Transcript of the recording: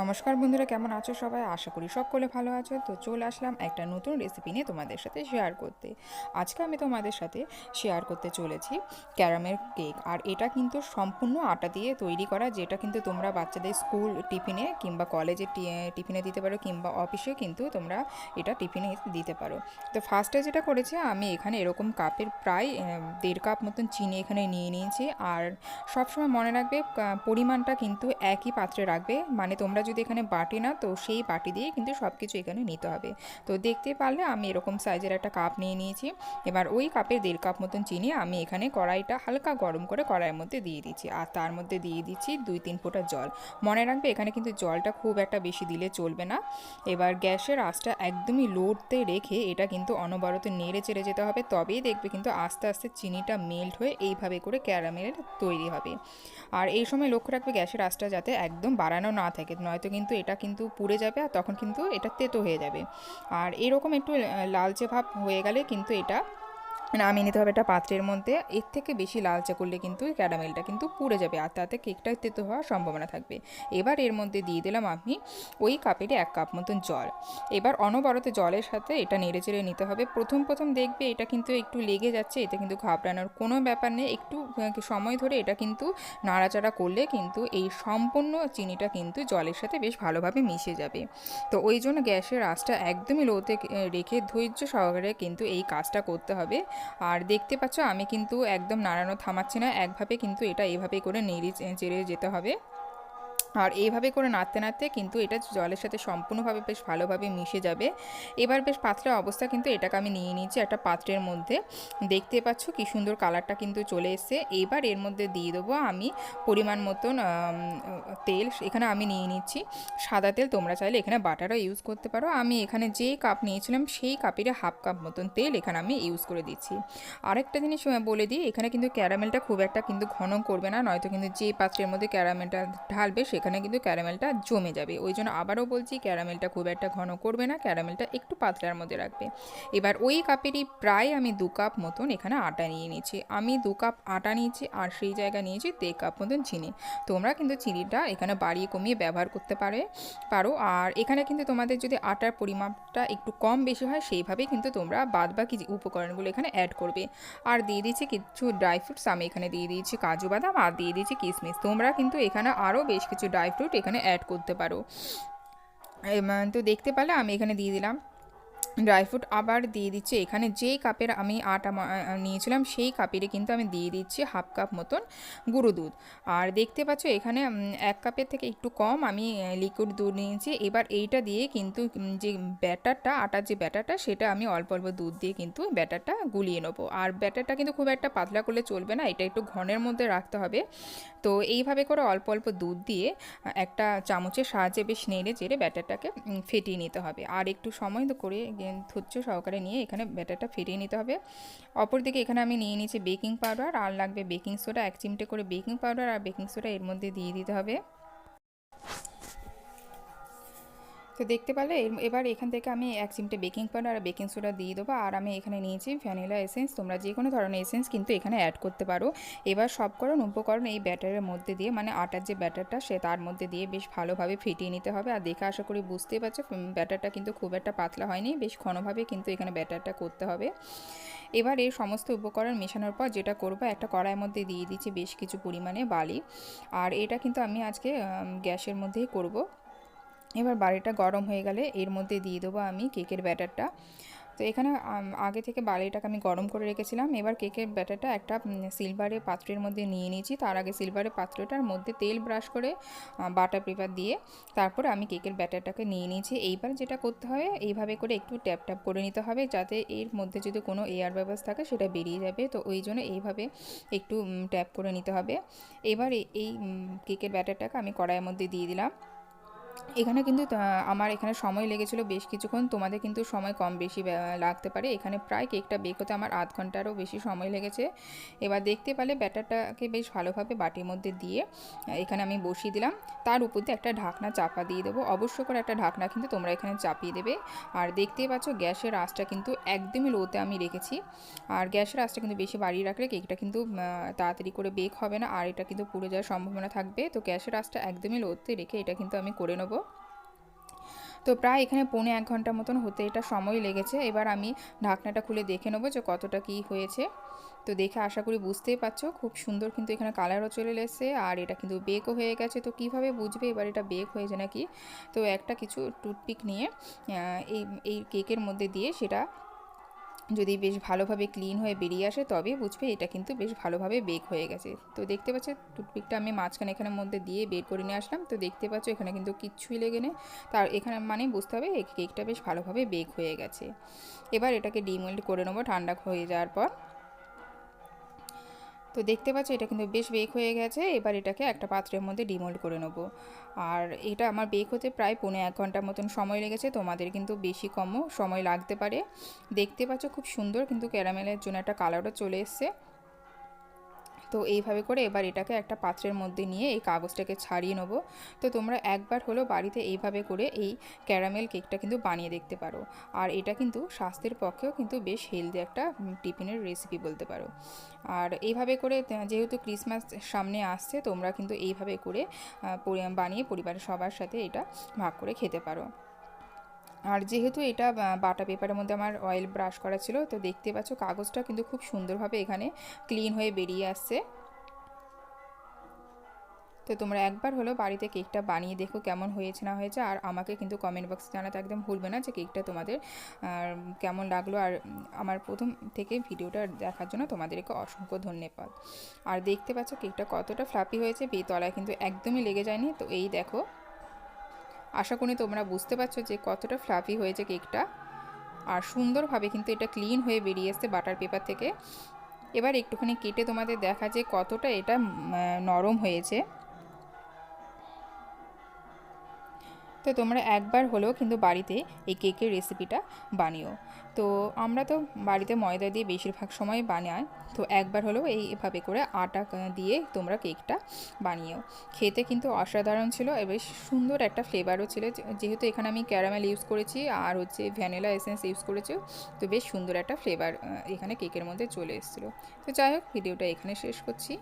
নমস্কার বন্ধুরা, কেমন আছো সবাই? আশা করি সকলে ভালো আছো। তো চলে আসলাম একটা নতুন রেসিপি নিয়ে তোমাদের সাথে শেয়ার করতে। আজকে আমি তোমাদের সাথে শেয়ার করতে চলেছি ক্যারামের কেক আর এটা কিন্তু সম্পূর্ণ আটা দিয়ে তৈরি করা, যেটা কিন্তু তোমরা বাচ্চাদের স্কুল টিফিনে কিংবা কলেজে টিফিনে দিতে পারো কিংবা অফিসে কিন্তু তোমরা এটা টিফিনে দিতে পারো। তো ফার্স্টে যেটা করেছি, আমি এখানে এরকম কাপের প্রায় দেড় কাপ মতন চিনি এখানে নিয়ে নিয়েছি। আর সবসময় মনে রাখবে পরিমাণটা কিন্তু একই পাত্রে রাখবে। মানে তোমরা যদি এখানে বাটি না, তো সেই বাটি দিয়ে কিন্তু সব কিছু এখানে নিতে হবে। তো দেখতে পারলে আমি এরকম সাইজের একটা কাপ নিয়ে নিয়েছি। এবার ওই কাপের দেড় কাপ মতন চিনি আমি এখানে কড়াইটা হালকা গরম করে কড়াইয়ের মধ্যে দিয়ে দিচ্ছি। আর তার মধ্যে দিয়ে দিচ্ছি দুই তিন ফোঁটা জল। মনে রাখবে এখানে কিন্তু জলটা খুব একটা বেশি দিলে চলবে না। এবার গ্যাসের আঁচটা একদমই লোডতে রেখে এটা কিন্তু অনবরত নেড়ে চেড়ে যেতে হবে। তবেই দেখবে কিন্তু আস্তে আস্তে চিনিটা মেল্ট হয়ে এইভাবে করে ক্যারামেল তৈরি হবে। আর এই সময় লক্ষ্য রাখবে গ্যাসের আঁচটা যাতে একদম বাড়ানো না থাকে নয়তো কিন্তু এটা কিন্তু পুড়ে যাবে আর তখন কিন্তু এটা তেতো হয়ে যাবে। আর এরকম একটু লালচে ভাব হয়ে গেলে কিন্তু এটা নামিয়ে নিতে হবে একটা পাত্রের মধ্যে। এর থেকে বেশি লালচে করলে কিন্তু ক্যারামেলটা কিন্তু পুড়ে যাবে আর তাতে কেকটা তেতো হওয়ার সম্ভাবনা থাকবে। এবার এর মধ্যে দিয়ে দিলাম আমি ওই কাপেরই এক কাপ মতন জল। এবার অনবরত জলের সাথে এটা নেড়ে চেড়ে নিতে হবে। প্রথম প্রথম দেখবে এটা কিন্তু একটু লেগে যাচ্ছে এতে কিন্তু ঘাবড়ানোর কোনো ব্যাপার নেই। একটু সময় ধরে এটা কিন্তু নাড়াচাড়া করলে কিন্তু এই সম্পূর্ণ চিনিটা কিন্তু জলের সাথে বেশ ভালোভাবে মিশে যাবে। তো ওই জন্য গ্যাসের আঁচটা একদমই লোতে রেখে ধৈর্য সহকারে কিন্তু এই কাজটা করতে হবে। আর দেখতে পাচ্ছ, আমি কিন্তু একদম নাড়ানো থামাচ্ছি না, একভাবে কিন্তু এটা এভাবে করে নেড়ে চেড়ে যেতে হবে। আর এইভাবে করে নাড়তে নাড়তে কিন্তু এটা জলের সাথে সম্পূর্ণভাবে বেশ ভালোভাবে মিশে যাবে। এবার বেশ পাতলা অবস্থা কিন্তু এটাকে আমি নিয়ে নিয়েছি একটা পাত্রের মধ্যে। দেখতে পাচ্ছ কি সুন্দর কালারটা কিন্তু চলে এসছে। এবার এর মধ্যে দিয়ে দেবো আমি পরিমাণ মতন তেল। এখানে আমি নিয়ে নিচ্ছি সাদা তেল। তোমরা চাইলে এখানে বাটারও ইউজ করতে পারো। আমি এখানে যেই কাপ নিয়েছিলাম সেই কাপের হাফ কাপ মতন তেল এখানে আমি ইউজ করে দিচ্ছি। আরেকটা জিনিস বলে দিই, এখানে কিন্তু ক্যারামেলটা খুব একটা কিন্তু ঘন করবে না। নয়তো কিন্তু যে পাত্রের মধ্যে ক্যারামেলটা ঢালবে সেখানে কিন্তু ক্যারামেলটা জমে যাবে। ওই জন্য আবারও বলছি, ক্যারামেলটা খুব একটা ঘন করবে না, ক্যারামেলটা একটু পাতলার মধ্যে রাখবে। এবার ওই কাপেরই প্রায় আমি দু কাপ মতন এখানে আটা নিয়ে নিয়েছি। আমি দু কাপ আটা নিয়েছি আর সেই জায়গা নিয়েছি দেড় কাপ মতন চিনি। তোমরা কিন্তু চিনিটা এখানে বাড়িয়ে কমিয়ে ব্যবহার করতে পারে, পারো। আর এখানে কিন্তু তোমাদের যদি আটার পরিমাপটা একটু কম বেশি হয় সেইভাবেই কিন্তু তোমরা বাদ বাকি উপকরণগুলো এখানে অ্যাড করবে। আর দিয়ে দিয়েছি কিছু ড্রাই ফ্রুটস আমি এখানে দিয়ে দিয়েছি কাজু বাদাম আর দিয়ে দিয়েছি কিশমিশ তোমরা কিন্তু এখানে আরও বেশ কিছু ড্রাই ফ্রুট এখানে অ্যাড করতে পারো। তো দেখতে পালে আমি এখানে দিয়ে দিলাম। ড্রাই ফ্রুট আবার দিয়ে দিচ্ছি। এখানে যেই কাপের আমি আটা নিয়েছিলাম, সেই কাপেরই কিন্তু আমি দিয়ে দিচ্ছি হাফ কাপ মতন গুঁড়ো দুধ। আর দেখতে পাচ্ছ এখানে এক কাপের থেকে একটু কম আমি লিকুইড দুধ নিয়েছি। এবার এইটা দিয়ে কিন্তু যে ব্যাটারটা, আটার যে ব্যাটারটা, সেটা আমি অল্প অল্প দুধ দিয়ে কিন্তু ব্যাটারটা গুলিয়ে নেব। আর ব্যাটারটা কিন্তু খুব একটা পাতলা করলে চলবে না, এটা একটু ঘনের মধ্যে রাখতে হবে। তো এইভাবে করে অল্প অল্প দুধ দিয়ে একটা চামচের সাহায্যে বেশ নেড়ে চেড়ে ব্যাটারটাকে ফেটিয়ে নিতে হবে। আর একটু সময় করে ধৈর্য সহকারে নিয়ে এখানে ব্যাটারটা ফিরিয়ে নিতে হবে। অপরদিকে এখানে আমি নিয়ে নিয়েছি বেকিং পাউডার, আর লাগবে বেকিং সোডা, এক চিমটে করে বেকিং পাউডার আর বেকিং সোডা এর মধ্যে দিয়ে দিতে হবে। তো দেখতে এর- এবার এখান থেকে আমি এক চিমটে বেকিং পাউডার আর বেকিং সোডা দিয়ে দেবো। আর আমি এখানে নিয়েছি ভ্যানিলা এসেন্স তোমরা যে কোনো ধরনের এসেন্স কিন্তু এখানে অ্যাড করতে পারো। এবার সবকরণ উপকরণ এই ব্যাটারের মধ্যে দিয়ে মানে আটার যে ব্যাটারটা সে তার মধ্যে দিয়ে বেশ ভালোভাবে ফিটিয়ে নিতে হবে। আর দেখে আশা করি বুঝতেই পারছ ব্যাটারটা কিন্তু খুব একটা পাতলা হয়নি। বেশ ঘনভাবে কিন্তু এখানে ব্যাটারটা করতে হবে। এবার এই সমস্ত উপকরণ মেশানোর পর যেটা করব, একটা কড়াইয়ের মধ্যে দিয়ে দিচ্ছি বেশ কিছু পরিমাণে বালি। আর এটা কিন্তু আমি আজকে গ্যাসের মধ্যেই করব। এবার বাড়িটা গরম হয়ে গেলে এর মধ্যে দিয়ে দেবো আমি কেকের ব্যাটারটা। তো এখানে আগে থেকে বালিটাকে আমি গরম করে রেখেছিলাম। এবার কেকের ব্যাটারটা একটা সিলভারের পাত্রের মধ্যে নিয়ে নিয়েছি। তার আগে সিলভারের পাত্রটার মধ্যে তেল ব্রাশ করে বাটার পেপার দিয়ে তারপর আমি কেকের ব্যাটারটাকে নিয়ে নিয়েছি। এইবার যেটা করতে হবে, এইভাবে করে একটু ট্যাপ ট্যাপ করে নিতে হবে যাতে এর মধ্যে যদি কোনো এয়ার বাবলস থাকে সেটা বেরিয়ে যাবে। তো ওই জন্য এইভাবে একটু ট্যাপ করে নিতে হবে। এবার এই কেকের ব্যাটারটাকে আমি কড়াইয়ের মধ্যে দিয়ে দিলাম। এখানে কিন্তু আমার এখানে সময় লেগেছিল বেশ কিছুক্ষণ। তোমাদের কিন্তু সময় কম বেশি লাগতে পারে। এখানে প্রায় কেকটা বেক হতে আমার আধ ঘন্টারও বেশি সময় লেগেছে। এবার দেখতে পেলে ব্যাটারটাকে বেশ ভালোভাবে বাটির মধ্যে দিয়ে এখানে আমি বসিয়ে দিলাম। তার উপর দিয়ে একটা ঢাকনা চাপা দিয়ে দেবো। অবশ্য করে একটা ঢাকনা কিন্তু তোমরা এখানে চাপিয়ে দেবে। আর দেখতেই পাচ্ছ গ্যাসের আঁচটা কিন্তু একদমই লোতে আমি রেখেছি। আর গ্যাসের আঁচটা কিন্তু বেশি বাড়িয়ে রাখলে কেকটা কিন্তু তাড়াতাড়ি করে বেক হবে না। আর এটা কিন্তু পুড়ে যাওয়ার সম্ভাবনা থাকবে। তো গ্যাসের আঁচটা একদমই লোতে রেখে এটা কিন্তু আমি করে নেব। তো প্রায় এখানে পৌনে এক ঘণ্টা মতন হতে এটা সময় লেগেছে। এবার আমি ঢাকনাটা খুলে দেখে নেব যে কতটা কি হয়েছে। তো দেখে আশা করি বুঝতেই পারছ, খুব সুন্দর কিন্তু এখানে কালারও চলে এসেছে আর এটা কিন্তু বেকও হয়ে গেছে। তো কীভাবে বুঝবে এবার এটা বেক হয়েছে নাকি? তো একটা কিছু টুথপিক নিয়ে এই এই কেকের মধ্যে দিয়ে সেটা যদি বেশ ভালোভাবে ক্লিন হয়ে বেরিয়ে আসে, তবে বুঝবে এটা কিন্তু বেশ ভালোভাবে বেক হয়ে গেছে। তো দেখতে পাচ্ছ, টুথপিকটা আমি মাঝখানে এখানের মধ্যে দিয়ে বের করে নিয়ে আসলাম। তো দেখতে পাচ্ছ, এখানে কিন্তু কিচ্ছুই লেগে নেই। তার এখানে মানে বুঝতে হবে কেকটা বেশ ভালোভাবে বেক হয়ে গেছে। এবার এটাকে ডিমেল্ট করে নেব ঠান্ডা হয়ে যাওয়ার পর। তো দেখতে পাচ্ছ, এটা কিন্তু বেশ বেক হয়ে গেছে। এবার এটাকে একটা পাত্রের মধ্যে ডিমোল্ড করে নেব। আর এটা আমার বেক হতে প্রায় পনেরো এক ঘণ্টার মতন সময় লেগেছে। তোমাদের কিন্তু বেশি কমও সময় লাগতে পারে। দেখতে পাচ্ছ, খুব সুন্দর কিন্তু ক্যারামেলের জন্য একটা কালারও চলে এসছে। তো এইভাবে করে এবার এটাকে একটা পাত্রের মধ্যে নিয়ে এই কাগজটাকে ছাড়িয়ে নেব। তো তোমরা একবার হলো বাড়িতে এইভাবে করে এই ক্যারামেল কেকটা কিন্তু বানিয়ে দেখতে পারো। আর এটা কিন্তু স্বাস্থ্যের পক্ষেও কিন্তু বেশ হেলদি একটা টিফিনের রেসিপি বলতে পারো। আর এইভাবে করে যেহেতু ক্রিসমাস সামনে আসছে, তোমরা কিন্তু এইভাবে করে বানিয়ে পরিবারের সবার সাথে এটা ভাগ করে খেতে পারো। আর যেহেতু এটা বাটা পেপারের মধ্যে আমার অয়েল ব্রাশ করা ছিল, তো দেখতে পাচ্ছ কাগজটা কিন্তু খুব সুন্দরভাবে এখানে ক্লিন হয়ে বেরিয়ে আসছে। তো তোমরা একবার হলো বাড়িতে কেকটা বানিয়ে দেখো কেমন হয়েছে না হয়েছে, আর আমাকে কিন্তু কমেন্ট বক্সে জানাতে একদম ভুলবে না যে কেকটা তোমাদের কেমন লাগল, আর আমার প্রথম থেকে ভিডিওটা দেখার জন্য তোমাদেরকে অসংখ্য ধন্যবাদ। আর দেখতে পাচ্ছ কেকটা কতটা ফ্লাপি হয়েছে, বেতলায় কিন্তু একদমই লেগে যায়নি, তো এই দেখো। আশা করি তোমরা বুঝতে পারছ যে কতটা ফ্লাফি হয়েছে কেকটা আর সুন্দরভাবে কিন্তু এটা ক্লিন হয়ে বেরিয়ে এসছে বাটার পেপার থেকে। এবার একটুখানি কেটে তোমাদের দেখা যে কতটা এটা নরম হয়েছে। তো তোমরা একবার হলেও কিন্তু বাড়িতে এই কেকের রেসিপিটা বানিও। তো আমরা তো বাড়িতে ময়দা দিয়ে বেশিরভাগ সময় বানাই, তো একবার হলেও এইভাবে করে আটা দিয়ে তোমরা কেকটা বানিও। খেতে কিন্তু অসাধারণ ছিল বেশ সুন্দর একটা ফ্লেভারও ছিল। যেহেতু এখানে আমি ক্যারামেল ইউজ করেছি, আর হচ্ছে ভ্যানিলা এসেন্স ইউজ করেছি, তো বেশ সুন্দর একটা ফ্লেভার এখানে কেকের মধ্যে চলে এসেছিল। তো যাই হোক ভিডিওটা এখানে শেষ করছি।